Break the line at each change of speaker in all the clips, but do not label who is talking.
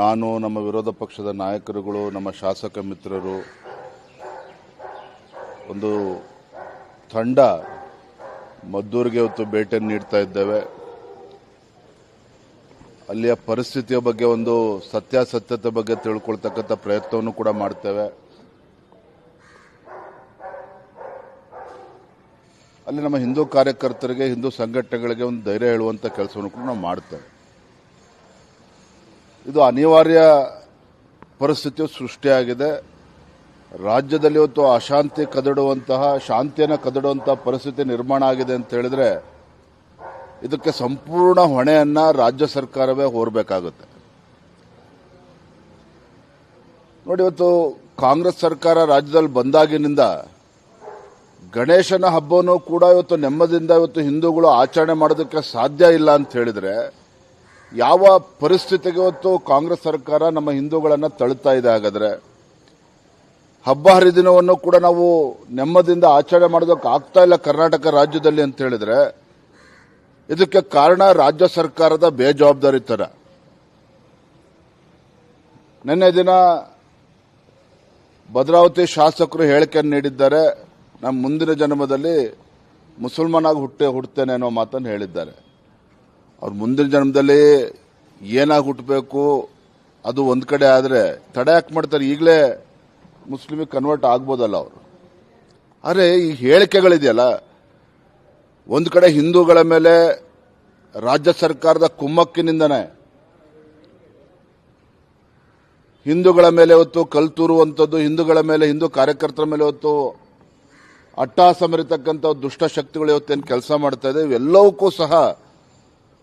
ನಾನು, ನಮ್ಮ ವಿರೋಧ ಪಕ್ಷದ ನಾಯಕರುಗಳು, ನಮ್ಮ ಶಾಸಕ ಮಿತ್ರರು, ಒಂದು ತಂಡ ಮದ್ದೂರಿಗೆ ಇವತ್ತು ಭೇಟಿಯನ್ನು ನೀಡ್ತಾ ಇದ್ದೇವೆ. ಅಲ್ಲಿಯ ಪರಿಸ್ಥಿತಿಯ ಬಗ್ಗೆ ಒಂದು ಸತ್ಯಾಸತ್ಯತೆ ಬಗ್ಗೆ ತಿಳ್ಕೊಳ್ತಕ್ಕಂಥ ಪ್ರಯತ್ನವನ್ನು ಕೂಡ ಮಾಡ್ತೇವೆ. ಅಲ್ಲಿ ನಮ್ಮ ಹಿಂದೂ ಕಾರ್ಯಕರ್ತರಿಗೆ, ಹಿಂದೂ ಸಂಘಟನೆಗಳಿಗೆ ಒಂದು ಧೈರ್ಯ ಹೇಳುವಂಥ ಕೆಲಸವನ್ನು ಕೂಡ ನಾವು ಮಾಡ್ತೇವೆ. ಇದು ಅನಿವಾರ್ಯ ಪರಿಸ್ಥಿತಿ ಸೃಷ್ಟಿಯಾಗಿದೆ. ರಾಜ್ಯದಲ್ಲಿ ಇವತ್ತು ಅಶಾಂತಿ ಕದಡುವಂತಹ, ಶಾಂತಿಯನ್ನು ಕದಡುವಂತಹ ಪರಿಸ್ಥಿತಿ ನಿರ್ಮಾಣ ಆಗಿದೆ ಅಂತ ಹೇಳಿದ್ರೆ, ಇದಕ್ಕೆ ಸಂಪೂರ್ಣ ಹೊಣೆಯನ್ನು ರಾಜ್ಯ ಸರ್ಕಾರವೇ ಹೊರಬೇಕಾಗುತ್ತೆ. ನೋಡಿ, ಇವತ್ತು ಕಾಂಗ್ರೆಸ್ ಸರ್ಕಾರ ರಾಜ್ಯದಲ್ಲಿ ಬಂದಾಗಿನಿಂದ ಗಣೇಶನ ಹಬ್ಬವನ್ನು ಕೂಡ ಇವತ್ತು ನೆಮ್ಮದಿಯಿಂದ ಇವತ್ತು ಹಿಂದೂಗಳು ಆಚರಣೆ ಮಾಡೋದಕ್ಕೆ ಸಾಧ್ಯ ಇಲ್ಲ ಅಂತ ಹೇಳಿದ್ರೆ ಯಾವ ಪರಿಸ್ಥಿತಿಗೆ ಇವತ್ತು ಕಾಂಗ್ರೆಸ್ ಸರ್ಕಾರ ನಮ್ಮ ಹಿಂದೂಗಳನ್ನು ತಳ್ತಾ ಇದೆ ಹಾಗಾದರೆ? ಹಬ್ಬ ಹರಿದಿನವನ್ನು ಕೂಡ ನಾವು ನೆಮ್ಮದಿಯಿಂದ ಆಚರಣೆ ಮಾಡೋದಕ್ಕೆ ಆಗ್ತಾ ಇಲ್ಲ ಕರ್ನಾಟಕ ರಾಜ್ಯದಲ್ಲಿ ಅಂತ ಹೇಳಿದ್ರೆ. ಇದಕ್ಕೆ ಕಾರಣ ರಾಜ್ಯ ಸರ್ಕಾರದ ಬೇಜವಾಬ್ದಾರಿತನ ನಿನ್ನೆ ದಿನ ಭದ್ರಾವತಿ ಶಾಸಕರು ಹೇಳಿಕೆಯನ್ನು ನೀಡಿದ್ದಾರೆ. ನಮ್ಮ ಮುಂದಿನ ಜನ್ಮದಲ್ಲಿ ಮುಸಲ್ಮಾನಾಗಿ ಹುಟ್ಟೆ ಹುಡ್ತೇನೆ ಅನ್ನೋ ಮಾತನ್ನು ಹೇಳಿದ್ದಾರೆ. ಅವ್ರು ಮುಂದಿನ ಜನ್ಮದಲ್ಲಿ ಏನಾಗಿ ಹುಟ್ಟಬೇಕು ಅದು ಒಂದು ಕಡೆ ಆದರೆ ತಡೆ ಯಾಕೆ ಮಾಡ್ತಾರೆ? ಈಗಲೇ ಮುಸ್ಲಿಮಿಗೆ ಕನ್ವರ್ಟ್ ಆಗ್ಬೋದಲ್ಲ ಅವರು. ಆದರೆ ಈ ಹೇಳಿಕೆಗಳಿದೆಯಲ್ಲ, ಒಂದು ಕಡೆ ಹಿಂದೂಗಳ ಮೇಲೆ ರಾಜ್ಯ ಸರ್ಕಾರದ ಕುಮ್ಮಕ್ಕಿನಿಂದನೇ. ಹಿಂದೂಗಳ ಮೇಲೆ ಹೊತ್ತು ಕಲ್ತೂರುವಂಥದ್ದು ಹಿಂದೂಗಳ ಮೇಲೆ, ಹಿಂದೂ ಕಾರ್ಯಕರ್ತರ ಮೇಲೆ ಹೊತ್ತು ಅಟ್ಟಹಾಸ ಮರಿತಕ್ಕಂಥ ದುಷ್ಟ ಶಕ್ತಿಗಳು ಇವತ್ತೇನು ಕೆಲಸ ಮಾಡ್ತಾ ಇದೆ, ಇವೆಲ್ಲವಕ್ಕೂ ಸಹ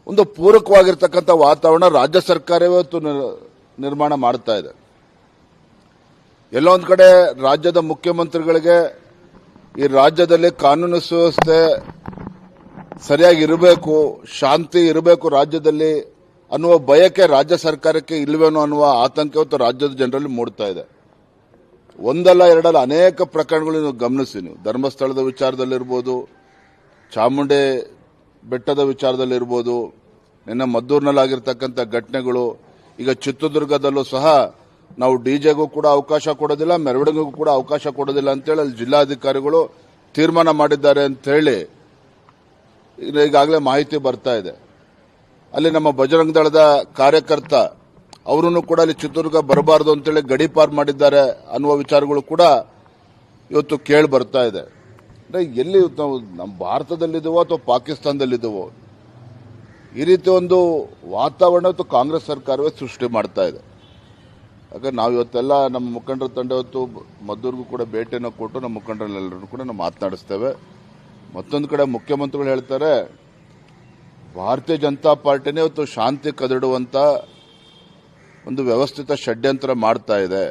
ಒಂದು ಪೂರಕವಾಗಿರ್ತಕ್ಕಂಥ ವಾತಾವರಣ ರಾಜ್ಯ ಸರ್ಕಾರವೇ ಇವತ್ತು ನಿರ್- ನಿರ್ಮಾಣ ಮಾಡ್ತಾ ಇದೆ. ಎಲ್ಲೋ ಕಡೆ ರಾಜ್ಯದ ಮುಖ್ಯಮಂತ್ರಿಗಳಿಗೆ ಈ ರಾಜ್ಯದಲ್ಲಿ ಕಾನೂನು ಸುವ್ಯವಸ್ಥೆ ಸರಿಯಾಗಿ ಇರಬೇಕು, ಶಾಂತಿ ಇರಬೇಕು ರಾಜ್ಯದಲ್ಲಿ ಅನ್ನುವ ಬಯಕೆ ರಾಜ್ಯ ಸರ್ಕಾರಕ್ಕೆ ಇಲ್ವೇನೋ ಅನ್ನುವ ಆತಂಕ ಇವತ್ತು ರಾಜ್ಯದ ಜನರಲ್ಲಿ ಮೂಡ್ತಾ ಇದೆ. ಒಂದಲ್ಲ ಎರಡಲ್ಲ ಅನೇಕ ಪ್ರಕರಣಗಳು ನೀವು ಗಮನಿಸಿ ನೀವು. ಧರ್ಮಸ್ಥಳದ ವಿಚಾರದಲ್ಲಿರ್ಬೋದು, ಚಾಮುಂಡಿ ಬೆಟ್ಟದ ವಿಚಾರದಲ್ಲಿರ್ಬೋದು, ನಿನ್ನೆ ಮದ್ದೂರಿನಲ್ಲಾಗಿರ್ತಕ್ಕಂಥ ಘಟನೆಗಳು, ಈಗ ಚಿತ್ರದುರ್ಗದಲ್ಲೂ ಸಹ ನಾವು ಡಿಜೆಗೂ ಕೂಡ ಅವಕಾಶ ಕೊಡೋದಿಲ್ಲ, ಮೆರವಣಿಗೆಗೂ ಕೂಡ ಅವಕಾಶ ಕೊಡೋದಿಲ್ಲ ಅಂತೇಳಿ ಅಲ್ಲಿ ಜಿಲ್ಲಾಧಿಕಾರಿಗಳು ತೀರ್ಮಾನ ಮಾಡಿದ್ದಾರೆ ಅಂತ ಹೇಳಿ ಈಗಾಗಲೇ ಮಾಹಿತಿ ಬರ್ತಾ ಇದೆ. ಅಲ್ಲಿ ನಮ್ಮ ಬಜರಂಗ ದಳದ ಕಾರ್ಯಕರ್ತ, ಅವರನ್ನು ಕೂಡ ಅಲ್ಲಿ ಚಿತ್ರದುರ್ಗ ಬರಬಾರದು ಅಂತೇಳಿ ಗಡಿಪಾರ್ ಮಾಡಿದ್ದಾರೆ ಅನ್ನುವ ವಿಚಾರಗಳು ಕೂಡ ಇವತ್ತು ಕೇಳಿ ಬರ್ತಾ ಇದೆ. ಎಲ್ಲಿ ನಾವು ನಮ್ಮ ಭಾರತದಲ್ಲಿದ್ದವೋ ಅಥವಾ ಪಾಕಿಸ್ತಾನದಲ್ಲಿದ್ದವೋ, ಈ ರೀತಿ ಒಂದು ವಾತಾವರಣ ಅಥವಾ ಕಾಂಗ್ರೆಸ್ ಸರ್ಕಾರವೇ ಸೃಷ್ಟಿ ಮಾಡ್ತಾ ಇದೆ. ಯಾಕಂದ್ರೆ ನಾವು ಇವತ್ತೆಲ್ಲ ನಮ್ಮ ಮುಖಂಡರ ತಂಡ ಇವತ್ತು ಮದ್ದೂರಿಗೂ ಕೂಡ ಭೇಟಿಯನ್ನು ಕೊಟ್ಟು ನಮ್ಮ ಮುಖಂಡರೆಲ್ಲರೂ ಕೂಡ ನಾವು ಮಾತನಾಡಿಸ್ತೇವೆ. ಮತ್ತೊಂದು ಕಡೆ ಮುಖ್ಯಮಂತ್ರಿಗಳು ಹೇಳ್ತಾರೆ, ಭಾರತೀಯ ಜನತಾ ಪಾರ್ಟಿನೇ ಇವತ್ತು ಶಾಂತಿ ಕದಡುವಂತ ಒಂದು ವ್ಯವಸ್ಥಿತ ಷಡ್ಯಂತ್ರ ಮಾಡ್ತಾ ಇದೆ.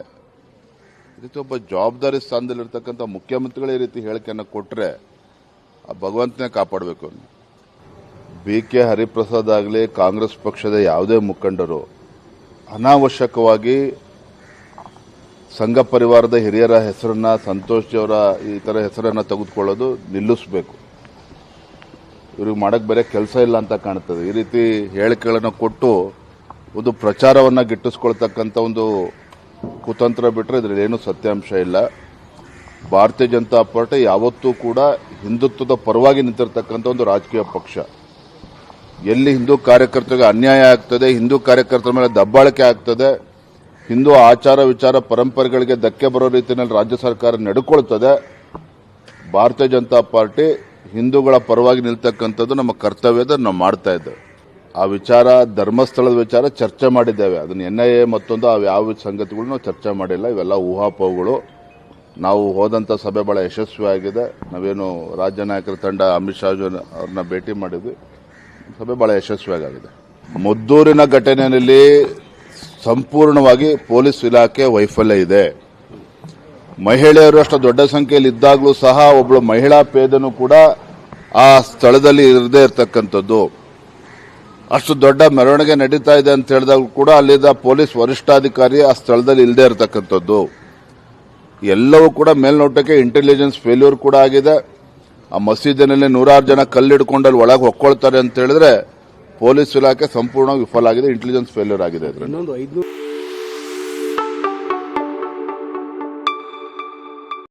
ರೀತಿ ಒಬ್ಬ ಜವಾಬ್ದಾರಿ ಸ್ಥಾನದಲ್ಲಿರ್ತಕ್ಕಂಥ ಮುಖ್ಯಮಂತ್ರಿಗಳು ಈ ರೀತಿ ಹೇಳಿಕೆಯನ್ನು ಕೊಟ್ಟರೆ ಆ ಭಗವಂತನೇ ಕಾಪಾಡಬೇಕು. ಬಿ ಕೆ ಹರಿಪ್ರಸಾದ್ ಆಗಲಿ, ಕಾಂಗ್ರೆಸ್ ಪಕ್ಷದ ಯಾವುದೇ ಮುಖಂಡರು ಅನಾವಶ್ಯಕವಾಗಿ ಸಂಘ ಪರಿವಾರದ ಹಿರಿಯರ ಹೆಸರನ್ನ, ಸಂತೋಷ್ ಅವರ ಈ ಥರ ಹೆಸರನ್ನು ತೆಗೆದುಕೊಳ್ಳೋದು ನಿಲ್ಲಿಸಬೇಕು. ಇವ್ರಿಗೆ ಮಾಡೋಕ್ಕೆ ಬೇರೆ ಕೆಲಸ ಇಲ್ಲ ಅಂತ ಕಾಣ್ತದೆ. ಈ ರೀತಿ ಹೇಳಿಕೆಗಳನ್ನು ಕೊಟ್ಟು ಒಂದು ಪ್ರಚಾರವನ್ನು ಗಿಟ್ಟಿಸ್ಕೊಳ್ತಕ್ಕಂಥ ಒಂದು ಕುತಂತ್ರ ಬಿಟ್ಟರೆ ಇದರಲ್ಲಿ ಏನು ಸತ್ಯಾಂಶ ಇಲ್ಲ. ಭಾರತೀಯ ಜನತಾ ಪಾರ್ಟಿ ಯಾವತ್ತೂ ಕೂಡ ಹಿಂದುತ್ವದ ಪರವಾಗಿ ನಿಂತಿರ್ತಕ್ಕಂಥ ಒಂದು ರಾಜಕೀಯ ಪಕ್ಷ. ಎಲ್ಲಿ ಹಿಂದೂ ಕಾರ್ಯಕರ್ತರಿಗೆ ಅನ್ಯಾಯ ಆಗ್ತದೆ, ಹಿಂದೂ ಕಾರ್ಯಕರ್ತರ ಮೇಲೆ ದಬ್ಬಾಳಿಕೆ ಆಗ್ತದೆ, ಹಿಂದೂ ಆಚಾರ ವಿಚಾರ ಪರಂಪರೆಗಳಿಗೆ ಧಕ್ಕೆ ಬರೋ ರೀತಿಯಲ್ಲಿ ರಾಜ್ಯ ಸರ್ಕಾರ ನಡ್ಕೊಳ್ತದೆ, ಭಾರತೀಯ ಜನತಾ ಪಾರ್ಟಿ ಹಿಂದೂಗಳ ಪರವಾಗಿ ನಿಲ್ತಕ್ಕಂಥದ್ದು ನಮ್ಮ ಕರ್ತವ್ಯದ ನಾವು ಮಾಡ್ತಾ ಇದ್ದೇವೆ. ಆ ವಿಚಾರ, ಧರ್ಮಸ್ಥಳದ ವಿಚಾರ ಚರ್ಚೆ ಮಾಡಿದ್ದೇವೆ. ಅದನ್ನ ಎನ್ ಐ ಎ ಮತ್ತೊಂದು ಅವು ಯಾವ ಸಂಗತಿಗಳು ನಾವು ಚರ್ಚೆ ಮಾಡಿಲ್ಲ. ಇವೆಲ್ಲ ಊಹಾಪೋಹಗಳು. ನಾವು ಹೋದಂಥ ಸಭೆ ಬಹಳ ಯಶಸ್ವಿಯಾಗಿದೆ ನಾವೇನು ರಾಜ್ಯ ನಾಯಕರ ತಂಡ ಅಮಿತ್ ಶಾ ಅವ್ರನ್ನ ಭೇಟಿ ಮಾಡಿದ್ವಿ. ಸಭೆ ಬಹಳ ಯಶಸ್ವಿಯಾಗಿದೆ ಮದ್ದೂರಿನ ಘಟನೆಯಲ್ಲಿ ಸಂಪೂರ್ಣವಾಗಿ ಪೊಲೀಸ್ ಇಲಾಖೆ ವೈಫಲ್ಯ ಇದೆ. ಮಹಿಳೆಯರು ಅಷ್ಟು ದೊಡ್ಡ ಸಂಖ್ಯೆಯಲ್ಲಿ ಇದ್ದಾಗಲೂ ಸಹ ಒಬ್ಬಳು ಮಹಿಳಾ ಪೇದನು ಕೂಡ ಆ ಸ್ಥಳದಲ್ಲಿ ಇರದೇ ಇರತಕ್ಕಂಥದ್ದು. ಅಷ್ಟು ದೊಡ್ಡ ಮೆರವಣಿಗೆ ನಡೀತಾ ಇದೆ ಅಂತ ಹೇಳಿದಾಗ ಕೂಡ ಅಲ್ಲಿದ್ದ ಪೊಲೀಸ್ ವರಿಷ್ಠಾಧಿಕಾರಿ ಆ ಸ್ಥಳದಲ್ಲಿ ಇಲ್ಲದೆ ಇರತಕ್ಕಂಥದ್ದು. ಎಲ್ಲವೂ ಕೂಡ ಮೇಲ್ನೋಟಕ್ಕೆ ಇಂಟೆಲಿಜೆನ್ಸ್ ಫೇಲ್ಯೂರ್ ಕೂಡ ಆಗಿದೆ. ಆ ಮಸೀದಿನಲ್ಲಿ ನೂರಾರು ಜನ ಕಲ್ಲಿಡ್ಕೊಂಡು ಅಲ್ಲಿ ಒಳಗೆ ಹೊಕ್ಕೊಳ್ತಾರೆ ಅಂತ ಹೇಳಿದ್ರೆ ಪೊಲೀಸ್ ಇಲಾಖೆ ಸಂಪೂರ್ಣ ವಿಫಲ ಆಗಿದೆ ಇಂಟೆಲಿಜೆನ್ಸ್ ಫೇಲ್ಯೂರ್ ಆಗಿದೆ